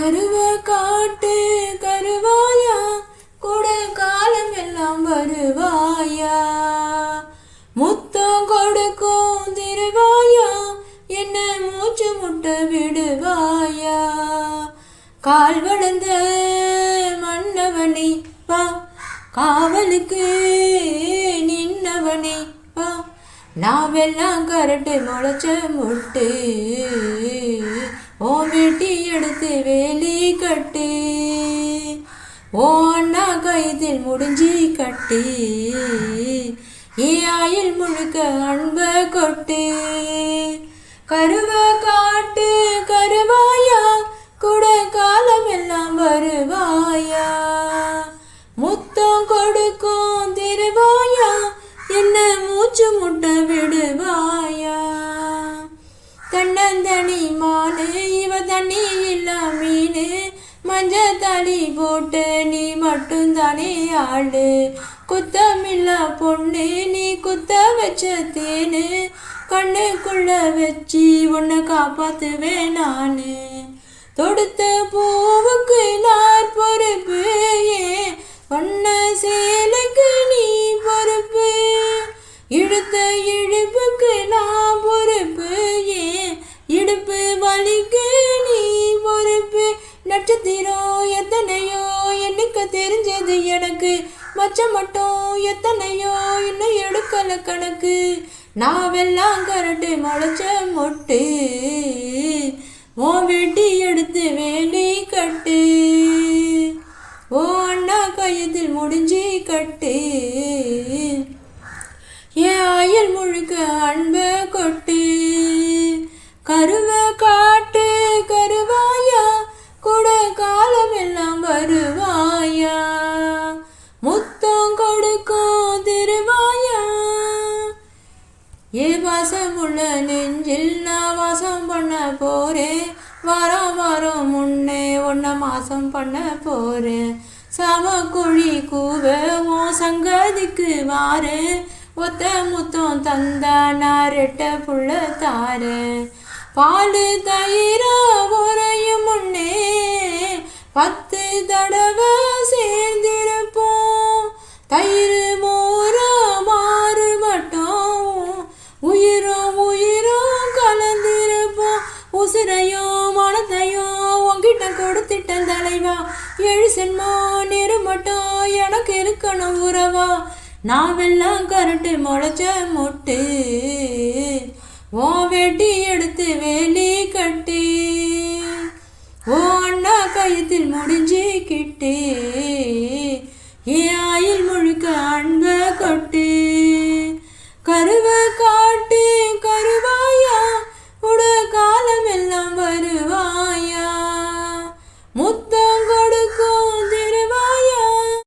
கருவ காட்டு கருவாயா? கூட காலம் எல்லாம் வருவாயா? முத்தம் கொடுக்கும் திருவாயா? என்ன மூச்சு முட்ட விடுவாயா? கால் வளர்ந்த மன்னவனை வா காவலுக்கு நின்னவனே வா நாவெல்லாம் கரட்டு முளைச்ச முட்டு. ஓ வெட்டி எடுத்து வேலி கட்டி ஓ அண்ணா கைதில் முடிஞ்சி கட்டி ஏ ஆயில் முழுக்க அன்ப கொட்டு கருவ காட்டு தன்னந்தனி மானு இவ தண்ணி இல்லா மீனு. மஞ்ச தளி போட்டு நீ மட்டும்தானே ஆளு. குத்தமில்லா பொண்ணு நீ குத்த வச்ச தேனு. கண்ணுக்குள்ள வச்சு உன்னை காப்பாத்துவேன் நானு. தொடுத்த போ நாளைக்கு நீ பொறுப்பு நட்சத்திரம் எத்தனையோ எனக்கு தெரிஞ்சது எனக்கு. மச்ச மட்டும் எத்தனையோ இன்னும் எடுக்கல கணக்கு. நாவெல்லாம் கரண்டு முளைச்ச மொட்டு. ஓ வெட்டி எடுத்து வேலி கட்டு. ஓ அண்ணா கையத்தில் முடிஞ்சி கட்டு. ஏ ஆயல் முழுக்க அன்ப கொட்டு. கருவ கா ஏ நெஞ்சில் நான் வாசம் பண்ண போறேன் வாரம் வாரம் முன்னே ஒன்ன மாசம் பண்ண போறேன் குழி கூவ உன் சங்கதிக்கு வாரேன் ஒத்த முத்தம் தந்தா நான் ரெட்ட புள்ள தாரு பால் தயிரா உரையும் முன்னே பத்து தடவை சேர்ந்திருப்போம். தயிர் உசிரையோ மனத்தையோ மனத்தையும் உன்கிட்ட தலைவா. ஏழு சென்மோ நிறு மட்டும் எனக்கு இருக்கணும் உறவா. நாவெல்லாம் கரட்டு முளைச்ச மொட்டு ஓ வெட்டி எடுத்து வேலி கட்டி. ஓ அண்ணா கயத்தில் முடிஞ்சு